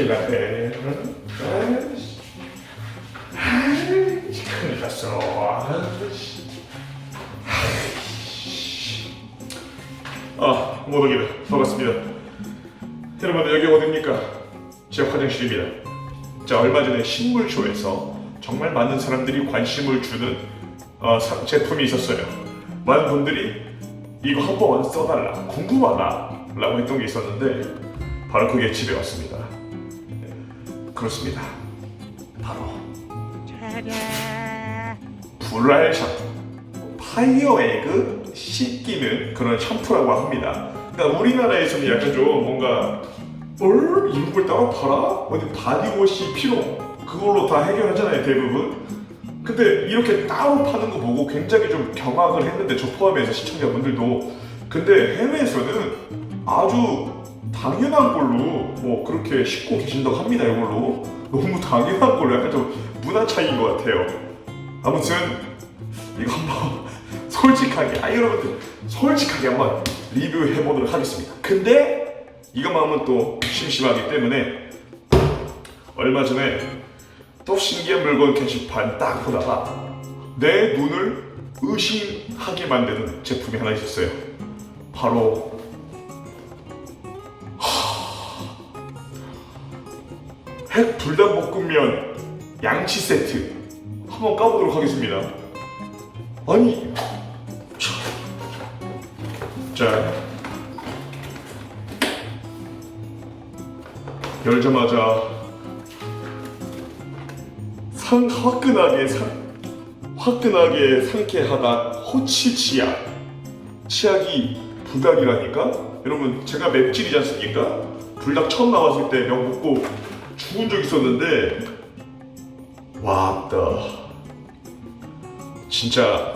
큰일 났네. 아이씨. 큰일 났어. 아이씨. 아, 모덕이다. 반갑습니다. 여러분들 여기 어딥니까? 제 화장실입니다. 자, 얼마 전에 신물쇼에서 정말 많은 사람들이 관심을 주는 어, 사- 제품이 있었어요. 많은 분들이 이거 한번 써달라, 궁금하다 라고 했던 게 있었는데 바로 그게 집에 왔습니다. 네, 그렇습니다. 바로 불알 샴푸 파이어 에그 씻기는 그런 샴푸라고 합니다. 그러니까 우리나라에서는 약간 좀 뭔가 뭘 이걸 따로 팔아? 어디 바디워시 필요 그걸로 다 해결하잖아요 대부분. 근데 이렇게 따로 파는 거 보고 굉장히 좀 경악을 했는데 저 포함해서 시청자분들도 근데 해외에서는 아주 당연한 걸로 뭐 그렇게 씻고 계신다고 합니다 이걸로. 너무 당연한 걸로 약간 좀 문화 차이인 것 같아요. 아무튼 이거 한번 솔직하게 아 여러분들 솔직하게 한번 리뷰해 보도록 하겠습니다. 근데 이것만 하면 또 심심하기 때문에 얼마 전에 또 신기한 물건 게시판 딱 보다가 내 눈을 의심하게 만드는 제품이 하나 있었어요. 바로 핵 불닭볶음면 양치 세트. 한번 까보도록 하겠습니다. 아니 참. 자. 열자마자 상 화끈하게 상 화끈하게 상쾌하다 호치 치약. 치약이 불닭이라니까? 여러분 제가 맵찔이지 않습니까? 불닭 처음 나왔을 때 명 먹고 죽은 적 있었는데 왔다 진짜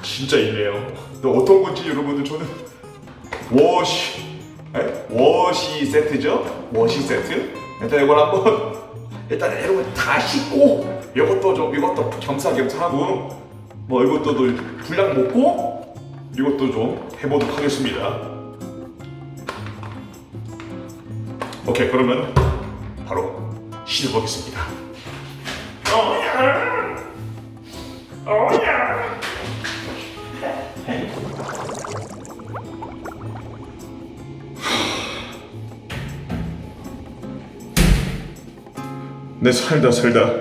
진짜 있네요 근데 어떤 건지 여러분들 저는 워시 에? 워시 세트죠 워시 세트 일단 이걸 한번 일단 여러분 다 씻고 이것도 좀 이것도 겸사겸사 하고 뭐 이것도 또 분량 먹고 이것도 좀 해보도록 하겠습니다. 오케이 그러면 시작하겠습니다. 어야 어야 내 살다 살다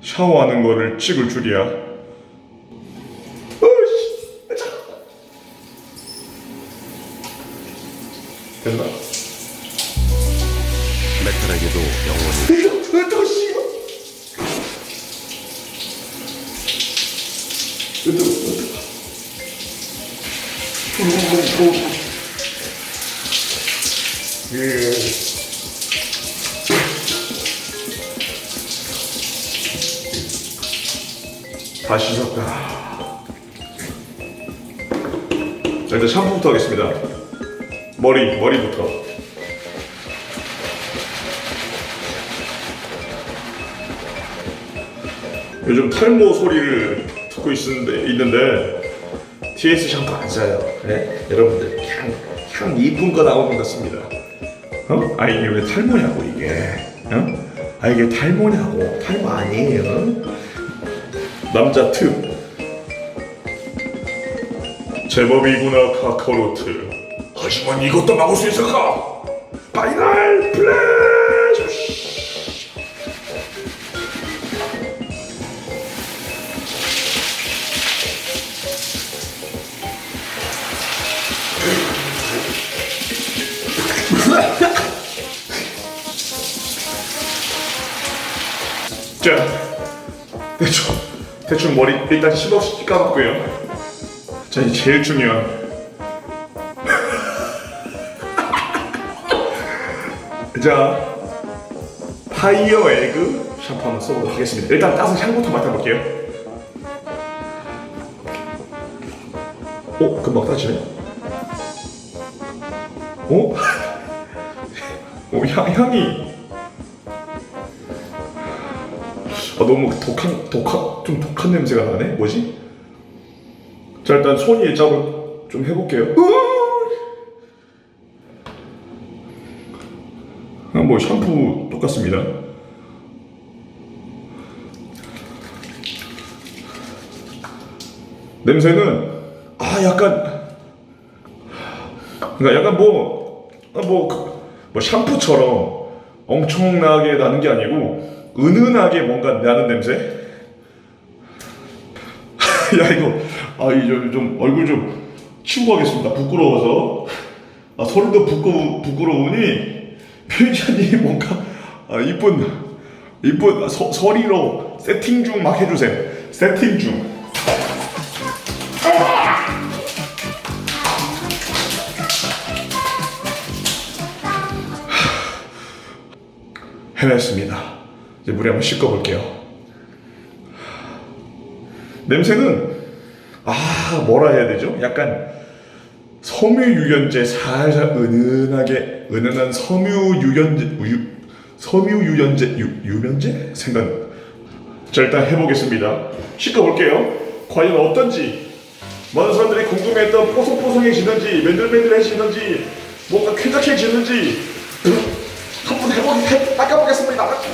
샤워하는 거를 찍을 줄이야. 됐나? 메탈에게도 영원히. 예. 다 씻었다. 자, 일단 샴푸부터 하겠습니다. 머리, 머리부터. 요즘 탈모 소리를 듣고 있는데, 있는데 TS 샴푸 안 써요. 네? 여러분들 향, 향 이쁜 거 나오는 것 같습니다. 어? 아 이게 왜 탈모냐고 이게? 어? 아 이게 탈모냐고? 탈모 아니에요. 남자 특 제법이구나 카카로트 하지만 이것도 막을 수 있을까? 파이널 플래시 자 대충 대충 머리 일단 씹어 까봤고요. 자 이제 제일 중요한. 자 파이어 에그 샴푸 한번 써보도록 하겠습니다. 일단 따서 향부터 맡아볼게요. 오 금방 따지네. 오? 오 향, 향이 너무 독한 독한 좀 독한 냄새가 나네. 뭐지? 자 일단 손이 일자로 좀 해볼게요. 어, 그냥 뭐 샴푸 똑같습니다. 냄새는 아 약간 그러니까 약간 뭐뭐 뭐, 뭐 샴푸처럼 엄청나게 나는 게 아니고 은은하게 뭔가 나는 냄새. 야 이거 아이좀 좀 얼굴 좀 치우고 가겠습니다. 부끄러워서 아 서로도 부끄 부끄러우니 편의자님 뭔가 아, 이쁜 이쁜 서, 서리로 세팅 중 막 해주세요. 세팅 중. 해냈습니다. 이제 물에 한번 씻고 볼게요. 냄새는 아 뭐라 해야 되죠? 약간 섬유 유연제 살살 은은하게 은은한 섬유 유연제 유, 섬유 유연제 유, 유연제 생각. 자 일단 해보겠습니다. 씻고 볼게요. 과연 어떤지 많은 사람들이 궁금해했던 뽀송뽀송해지는지 맨들맨들해지는지 뭔가 쾌적해지는지 한번 해보기 해, 닦아보겠습니다.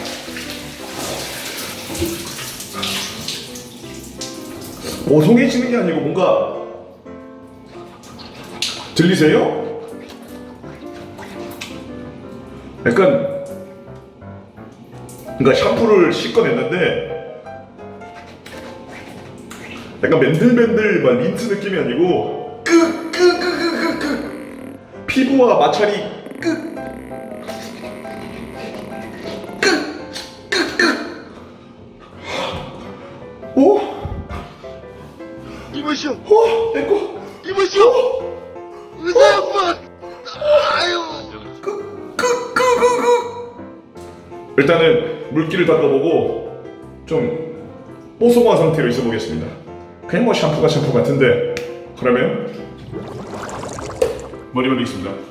오송해지는 게 아니고 뭔가 들리세요? 약간 그러니까 샴푸를 씻어냈는데 약간 맨들맨들 막 린트 느낌이 아니고 끄 끄 끄 끄 끄 끄 피부와 마찰이 이보시오, 어? 내꺼 이보시오, 의사 양반. 아유, 일단은 물기를 닦아보고 좀 뽀송한 상태로 있어 보겠습니다. 그냥 뭐 샴푸가 샴푸 같은데 그러면 머리 말리겠습니다.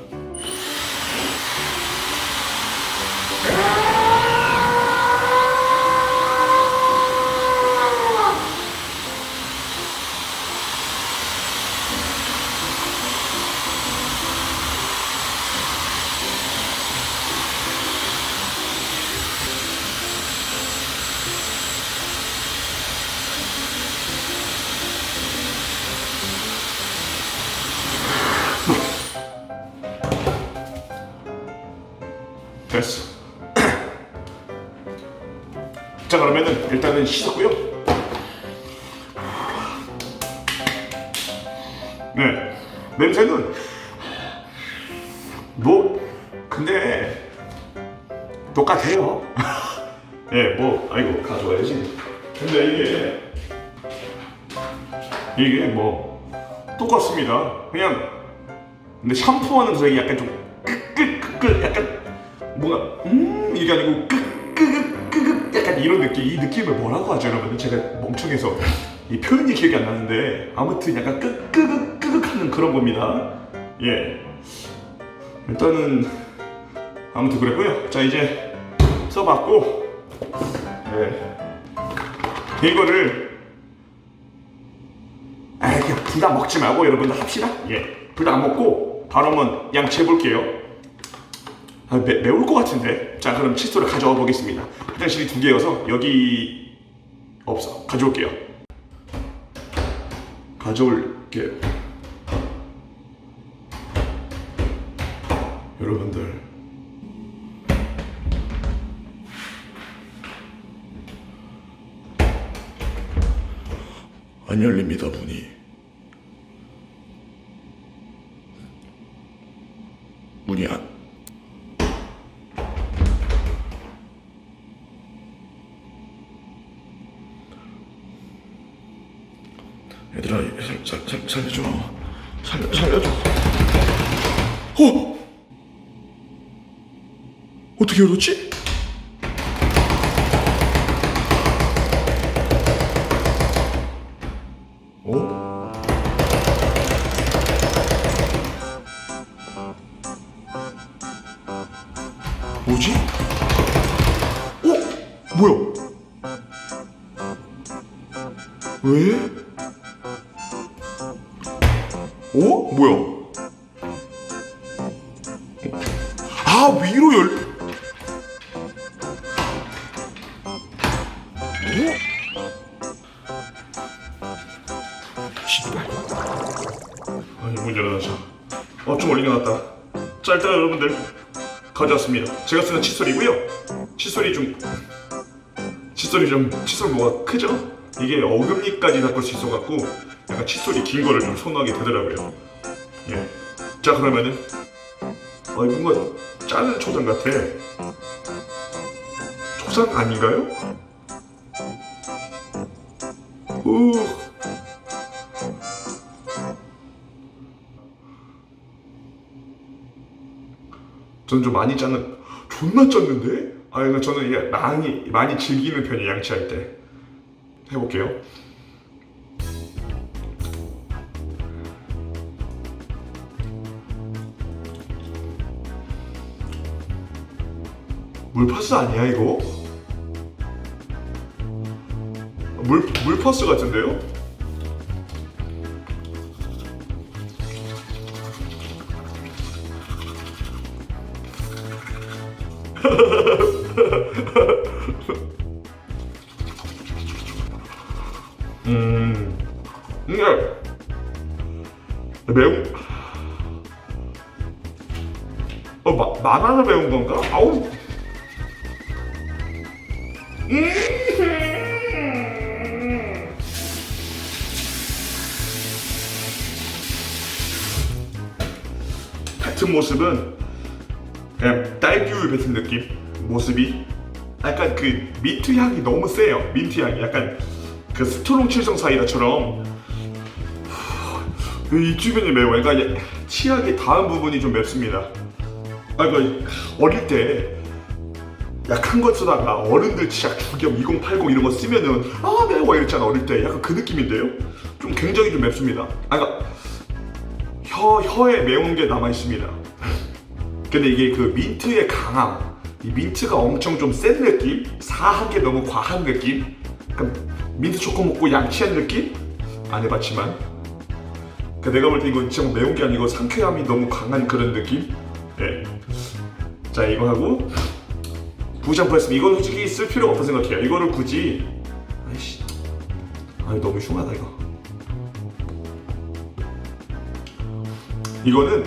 됐어. 자 그러면은 일단은 씻었고요. 네 냄새는 뭐 근데 똑같아요. 예, 뭐 아이고 가져와야지. 근데 이게 이게 뭐 똑같습니다. 그냥 근데 샴푸하는 소리 약간 좀 끄끄끄끄 약간 뭔가 음 이게 아니고 끄끄끄끄 약간 이런 느낌. 이 느낌을 뭐라고 하죠 여러분? 제가 멍청해서. 이 표현이 기억이 안 나는데 아무튼 약간 끄끄끄끄 하는 그런 겁니다. 예. 일단은 아무튼 그랬고요. 자 이제 써봤고. 예. 이거를 아 그냥 불닭 먹지 말고 여러분들 합시다. 예. 불닭 안 먹고 바로 한번 양치해 볼게요 아, 매, 매울 것 같은데? 자 그럼 칫솔을 가져와 보겠습니다. 화장실이 두 개여서 여기 없어. 가져올게요. 가져올게요. 여러분들. 안 열립니다 문이 안 얘들아 살, 살, 살, 살려줘 살, 살려줘 어? 어떻게 열었지? 어? 뭐지? 어? 뭐야? 왜? 어? 뭐야? 아 위로 열 여러분들 가져왔습니다 제가 쓰는 칫솔이고요 칫솔이 좀 칫솔이 좀 칫솔 뭐가 크죠? 이게 어금니까지 닦을 수 있어갖고 약간 칫솔이 긴 거를 좀 선호하게 되더라고요 예. 자 그러면은 어 뭔가 짜는 초장 같아 초장 아닌가요? 오 저는 좀 많이 짰는 존나 짰는데? 아 이거 저는 이게 많이 많이 즐기는 편이 양치할 때 해볼게요. 물파스 아니야 이거? 물 물파스 같은데요? 음, 근데 매운 어 마, 많아서 매운 건가? 아우 음. 같은 모습은 그냥 딸기우유 뱉은 느낌? 모습이? 약간 그 민트 향이 너무 세요. 민트 향이. 약간 그 스트롱 칠성 사이다처럼. 이 주변이 매워요 그러니까 치약의 다음 부분이 좀 맵습니다. 아 이거 어릴 때 약한 거 쓰다가 어른들 치약 주겸 2080 이런 거 쓰면은 아 매워 이랬잖아 어릴 때. 약간 그 느낌인데요? 좀 굉장히 좀 맵습니다. 아 그러니까 혀 혀에 매운 게 남아 있습니다 근데 이게 그 민트의 강함, 이 민트가 엄청 좀 센 느낌, 사하게 너무 과한 느낌, 민트 초코 먹고 양치한 느낌 안 해봤지만, 그 내가 볼 때 이거 진짜 매운 게 아니고 상쾌함이 너무 강한 그런 느낌. 예. 자 이거 하고 부샴푸 했으면 이건 솔직히 쓸 필요가 없다 생각해요. 이거를 굳이 아이씨, 아 너무 흉하다 이거. 이거는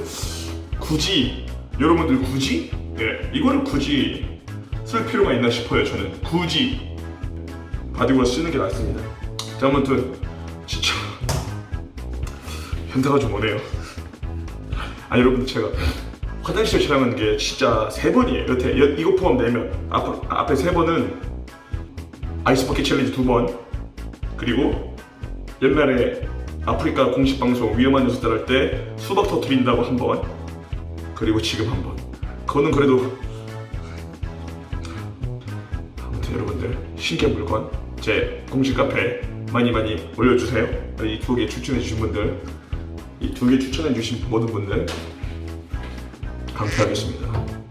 굳이 여러분들 굳이? 예 이거를 굳이 쓸 필요가 있나 싶어요 저는. 굳이. 바디워시 쓰는 게 낫습니다. 자 아무튼 진짜 현타가 좀 오네요. 아 여러분 제가 화장실 촬영한 게 진짜 세 번이에요. 여태 여- 이거 포함 되면 앞, 앞에 세 번은 아이스 버킷 챌린지 두 번. 그리고 옛날에 아프리카 공식 방송 위험한 녀석들 할 때 수박 터트린다고 한 번 그리고 지금 한 번. 그거는 그래도 아무튼 여러분들 신기한 물건 제 공식 카페 많이 많이 올려주세요. 이 두 개 추천해 주신 분들, 이 두 개 추천해 주신 모든 분들 감사하겠습니다.